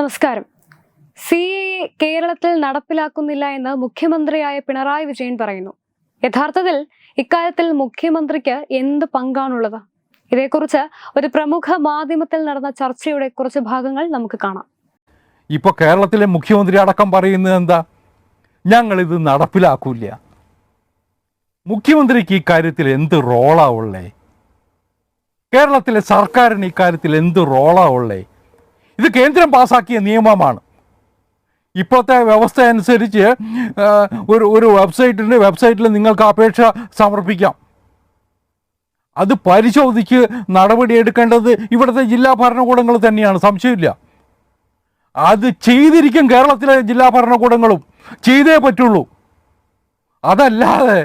നമസ്കാരം. C A കേരളത്തിൽ നടപ്പിലാക്കുന്നില്ല എന്ന് മുഖ്യമന്ത്രിയായ പിണറായി വിജയൻ പറയുന്നു. യഥാർത്ഥത്തിൽ ഇക്കാര്യത്തിൽ മുഖ്യമന്ത്രിക്ക് എന്ത് പങ്കാണുള്ളത്? ഇതേക്കുറിച്ച് ഒരു പ്രമുഖ മാധ്യമത്തിൽ നടന്ന ചർച്ചയുടെ കുറച്ച് ഭാഗങ്ങൾ നമുക്ക് കാണാം. ഇപ്പോൾ കേരളത്തിലെ മുഖ്യമന്ത്രി അടക്കം പറയുന്നത് എന്താ? ഞങ്ങൾ ഇത് നടപ്പിലാക്കൂല മുഖ്യമന്ത്രിക്ക് ഇക്കാര്യത്തിൽ എന്ത് റോളാ ഉള്ളേ? കേരളത്തിലെ സർക്കാരിന് ഇക്കാര്യത്തിൽ എന്ത് റോളാ ഉള്ളേ? ഇത് കേന്ദ്രം പാസാക്കിയ നിയമമാണ്. ഇപ്പോഴത്തെ വ്യവസ്ഥ അനുസരിച്ച് ഒരു ഒരു വെബ്സൈറ്റിന്റെ വെബ്സൈറ്റിൽ നിങ്ങൾക്ക് അപേക്ഷ സമർപ്പിക്കാം. അത് പരിശോധിച്ച് നടപടിയെടുക്കേണ്ടത് ഇവിടുത്തെ ജില്ലാ ഭരണകൂടങ്ങൾ തന്നെയാണ് സംശയമില്ല. അത് ചെയ്തിരിക്കും കേരളത്തിലെ ജില്ലാ ഭരണകൂടങ്ങളും. ചെയ്തേ പറ്റുള്ളൂ. അതല്ലാതെ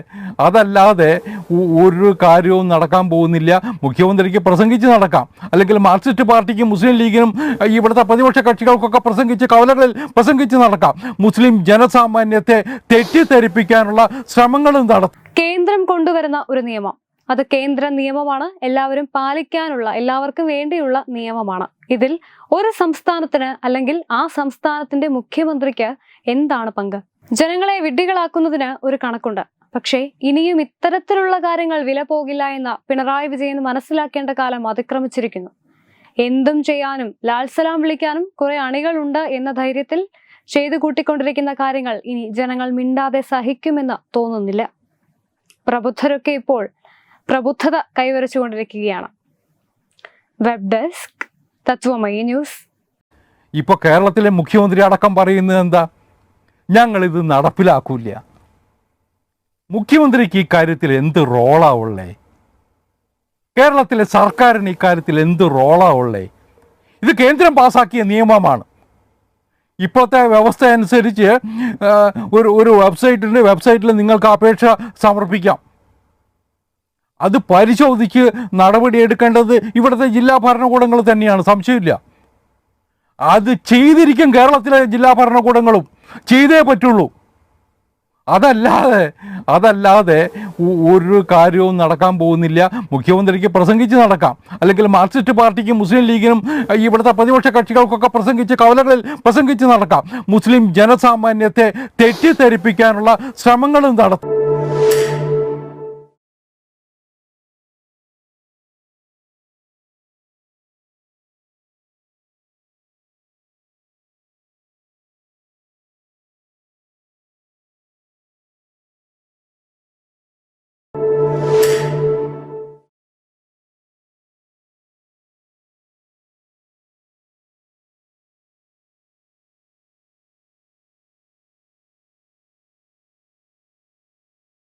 അതല്ലാതെ ഒരു കാര്യവും നടക്കാൻ പോകുന്നില്ല. മുഖ്യമന്ത്രിക്ക് പ്രസംഗിച്ച് നടക്കാം. അല്ലെങ്കിൽ മാർക്സിസ്റ്റ് പാർട്ടിക്കും മുസ്ലിം ലീഗിനും ഇവിടുത്തെ പ്രതിപക്ഷ കക്ഷികൾക്കൊക്കെ പ്രസംഗിച്ച് കവലകളിൽ പ്രസംഗിച്ച് നടക്കാം. മുസ്ലിം ജനസാമാന്യത്തെ തെറ്റിദ്ധരിപ്പിക്കാനുള്ള ശ്രമങ്ങളും നടത്തും. കേന്ദ്രം കൊണ്ടുവരുന്ന ഒരു നിയമം. അത് കേന്ദ്ര നിയമമാണ്. എല്ലാവരും പാലിക്കാനുള്ള എല്ലാവർക്കും വേണ്ടിയുള്ള നിയമമാണ്. ഇതിൽ ഒരു സംസ്ഥാനത്തിന് അല്ലെങ്കിൽ ആ സംസ്ഥാനത്തിന്റെ മുഖ്യമന്ത്രിക്ക് എന്താണ് പങ്ക്? ജനങ്ങളെ വിഡ്ഢികളാക്കുന്നതിന് ഒരു കണക്കുണ്ട്. പക്ഷേ ഇനിയും ഇത്തരത്തിലുള്ള കാര്യങ്ങൾ വില പോകില്ല എന്ന പിണറായി വിജയൻ മനസ്സിലാക്കേണ്ട കാലം അതിക്രമിച്ചിരിക്കുന്നു. എന്തും ചെയ്യാനും ലാൽസലാം വിളിക്കാനും കുറെ അണികളുണ്ട് എന്ന ധൈര്യത്തിൽ ചെയ്തു കൂട്ടിക്കൊണ്ടിരിക്കുന്ന കാര്യങ്ങൾ ഇനി ജനങ്ങൾ മിണ്ടാതെ സഹിക്കുമെന്ന് തോന്നുന്നില്ല. പ്രബുദ്ധരൊക്കെ ഇപ്പോൾ പ്രബുദ്ധത കൈവരിച്ചുകൊണ്ടിരിക്കുകയാണ്. Web desk Tatwamayi news. ഇപ്പോൾ കേരളത്തിലെ മുഖ്യമന്ത്രി അടക്കം പറയുന്നത് എന്താ? ഞങ്ങളിത് നടപ്പിലാക്കൂല മുഖ്യമന്ത്രിക്ക് ഇക്കാര്യത്തിൽ എന്ത് റോളാ ഉള്ളേ? കേരളത്തിലെ സർക്കാരിന് ഇക്കാര്യത്തിൽ എന്ത് റോളാ ഉള്ളേ? ഇത് കേന്ദ്രം പാസാക്കിയ നിയമമാണ്. ഇപ്പോഴത്തെ വ്യവസ്ഥ അനുസരിച്ച് ഒരു ഒരു വെബ്സൈറ്റിന്റെ വെബ്സൈറ്റിൽ നിങ്ങൾക്ക് അപേക്ഷ സമർപ്പിക്കാം. അത് പരിശോധിച്ച് നടപടിയെടുക്കേണ്ടത് ഇവിടുത്തെ ജില്ലാ ഭരണകൂടങ്ങൾ തന്നെയാണ് സംശയമില്ല. അത് ചെയ്തിരിക്കും കേരളത്തിലെ ജില്ലാ ഭരണകൂടങ്ങളും. ചെയ്തേ പറ്റുള്ളൂ. അതല്ലാതെ അതല്ലാതെ ഒരു കാര്യവും നടക്കാൻ പോകുന്നില്ല. മുഖ്യമന്ത്രിക്ക് പ്രസംഗിച്ച് നടക്കാം. അല്ലെങ്കിൽ മാർക്സിസ്റ്റ് പാർട്ടിക്കും മുസ്ലിം ലീഗിനും ഇവിടുത്തെ പ്രതിപക്ഷ കക്ഷികൾക്കൊക്കെ പ്രസംഗിച്ച് കവലകളിൽ പ്രസംഗിച്ച് നടക്കാം. മുസ്ലിം ജനസാമാന്യത്തെ തെറ്റിദ്ധരിപ്പിക്കാനുള്ള ശ്രമങ്ങളും നടത്തും.